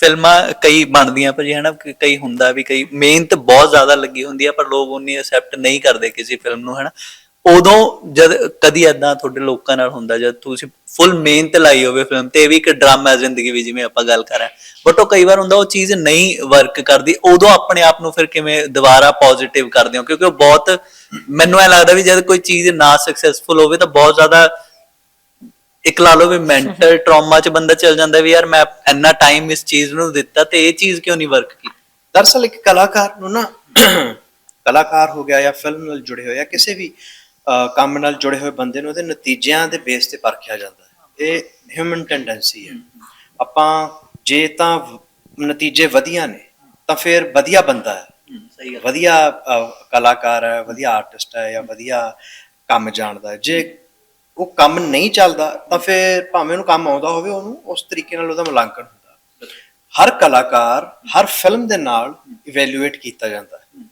ਫਿਲਮਾਂ ਕਈ ਬਣਦੀਆਂ ਭਾਜੀ ਹਨਾ ਕਈ ਹੁੰਦਾ ਵੀ ਕਈ, ਮਿਹਨਤ ਬਹੁਤ ਜ਼ਿਆਦਾ ਲੱਗੀ ਹੁੰਦੀ ਆ, ਪਰ ਲੋਕ ਉਨੀ ਅਸੈਪਟ ਨਹੀਂ ਕਰਦੇ ਕਿਸੇ ਫਿਲਮ ਨੂੰ, ਹਨਾ। ਉਦੋਂ ਜਦ ਕਦੀ ਐਦਾਂ ਤੁਹਾਡੇ ਲੋਕਾਂ ਨਾਲ ਹੁੰਦਾ, ਜਦ ਤੁਸੀਂ ਫੁੱਲ ਮਿਹਨਤ ਲਾਈ ਹੋਵੇ ਫਿਲਮ ਤੇ, ਇਹ ਵੀ ਇੱਕ ਡਰਾਮਾ ਹੈ ਜ਼ਿੰਦਗੀ ਵੀ ਜਿਵੇਂ ਆਪਾਂ ਗੱਲ ਕਰ ਰਹੇ ਬਟ ਉਹ ਕਈ ਵਾਰ ਹੁੰਦਾ, ਉਹ ਚੀਜ਼ ਨਹੀਂ ਵਰਕ ਕਰਦੀ, ਉਦੋਂ ਆਪਣੇ ਆਪ ਨੂੰ ਫਿਰ ਕਿਵੇਂ ਦੁਬਾਰਾ ਪੋਜ਼ਿਟਿਵ ਕਰਦੇ ਹੋ? ਕਿਉਂਕਿ ਉਹ ਬਹੁਤ, ਮੈਨੂੰ ਐ ਲੱਗਦਾ ਵੀ ਜਦ ਕੋਈ ਚੀਜ਼ ਨਾ ਸਕਸੈਸਫੁਲ ਹੋਵੇ ਤਾਂ ਬਹੁਤ ਜ਼ਿਆਦਾ ਇੱਕ ਲਾ ਲਓ ਵੀ ਮੈਂਟਲ ਟਰਾਮਾ ਚ ਬੰਦਾ ਚਲ ਜਾਂਦਾ ਵੀ ਯਾਰ ਮੈਂ ਇੰਨਾ ਟਾਈਮ ਇਸ ਚੀਜ਼ ਨੂੰ ਦਿੱਤਾ ਤੇ ਇਹ ਚੀਜ਼ ਕਿਉਂ ਨਹੀਂ ਵਰਕ ਕੀਤੀ? ਦਰਅਸਲ ਇੱਕ ਕਲਾਕਾਰ ਨੂੰ ਨਾ ਕਲਾਕਾਰ ਹੋ ਗਿਆ ਜਾਂ ਫਿਲਮ ਨਾਲ ਜੁੜੇ ਹੋਏ ਜਾਂ ਕਿਸੇ ਵੀ ਕੰਮ ਨਾਲ ਜੁੜੇ ਹੋਏ ਬੰਦੇ ਨੂੰ ਉਹਦੇ ਨਤੀਜਿਆਂ ਦੇ ਬੇਸ ਤੇ ਪਰਖਿਆ ਜਾਂਦਾ ਹੈ। ਇਹ ਹਿਊਮਨ ਟੈਂਡੈਂਸੀ ਹੈ। ਆਪਾਂ ਜੇ ਤਾਂ ਨਤੀਜੇ ਵਧੀਆ ਨੇ ਤਾਂ ਫਿਰ ਵਧੀਆ ਬੰਦਾ ਹੈ। ਸਹੀ ਵਧੀਆ ਅਹ, ਕਲਾਕਾਰ ਹੈ ਵਧੀਆ ਆਰਟਿਸਟ ਹੈ ਜਾਂ ਵਧੀਆ ਕੰਮ ਜਾਣਦਾ ਹੈ। ਜੇ ਉਹ ਕੰਮ ਨਹੀਂ ਚੱਲਦਾ ਤਾਂ ਫਿਰ ਭਾਵੇਂ ਉਹਨੂੰ ਕੰਮ ਆਉਂਦਾ ਹੋਵੇ ਉਹਨੂੰ ਉਸ ਤਰੀਕੇ ਨਾਲ ਉਹਦਾ ਮੁਲਾਂਕਣ ਹੁੰਦਾ। ਹਰ ਕਲਾਕਾਰ ਹਰ ਫਿਲਮ ਦੇ ਨਾਲ ਇਵੈਲੂਏਟ ਕੀਤਾ ਜਾਂਦਾ ਹੈ।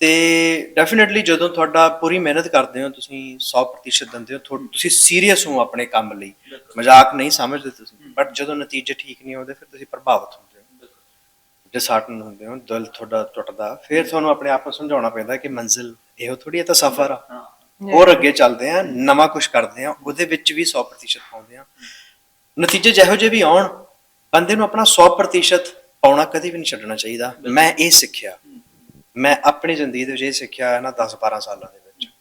ਤੇ ਡੈਫੀਨਿਟਲੀ ਜਦੋਂ ਤੁਹਾਡਾ ਪੂਰੀ ਮਿਹਨਤ ਕਰਦੇ ਹੋ ਤੁਸੀਂ 100% ਦਿੰਦੇ ਹੋ ਤੁਸੀਂ ਸੀਰੀਅਸ ਹੋ ਆਪਣੇ ਕੰਮ ਲਈ। ਮਜ਼ਾਕ ਨਹੀਂ ਸਮਝਦੇ ਤੁਸੀਂ ਬਟ ਜਦੋਂ ਨਤੀਜੇ ਠੀਕ ਨਹੀਂ ਆਉਂਦੇ ਫਿਰ ਤੁਸੀਂ ਪ੍ਰਭਾਵਿਤ ਹੁੰਦੇ ਹੋ। ਡਿਸਹਾਰਟਨ ਹੁੰਦੇ ਹੋ ਦਿਲ ਤੁਹਾਡਾ ਟੁੱਟਦਾ ਫਿਰ ਤੁਹਾਨੂੰ ਆਪਣੇ ਆਪ ਨੂੰ ਸਮਝਾਉਣਾ ਪੈਂਦਾ ਕਿ ਮੰਜ਼ਿਲ ਇਹੋ ਥੋੜੀ ਹੈ ਤਾਂ ਸਫ਼ਰ ਆ। ਹੋਰ ਅੱਗੇ ਚੱਲਦੇ ਆ ਨਵਾਂ ਕੁਝ ਕਰਦੇ ਆ ਉਹਦੇ ਵਿੱਚ ਵੀ 100% ਪਾਉਂਦੇ ਆ ਨਤੀਜੇ ਜਿਹੋ ਜਿਹੇ ਵੀ ਆਉਣ ਬੰਦੇ ਨੂੰ ਆਪਣਾ 100% ਪਾਉਣਾ ਕਦੇ ਵੀ ਨਹੀਂ ਛੱਡਣਾ ਚਾਹੀਦਾ। ਮੈਂ ਇਹ ਸਿੱਖਿਆ। ਮੈਂ ਆਪਣੀ ਜ਼ਿੰਦਗੀ ਦੇ ਵਿੱਚ ਇਹ ਸਿੱਖਿਆ ਹੈ ਨਾ 10 12 ਸਾਲਾਂ ਦੇ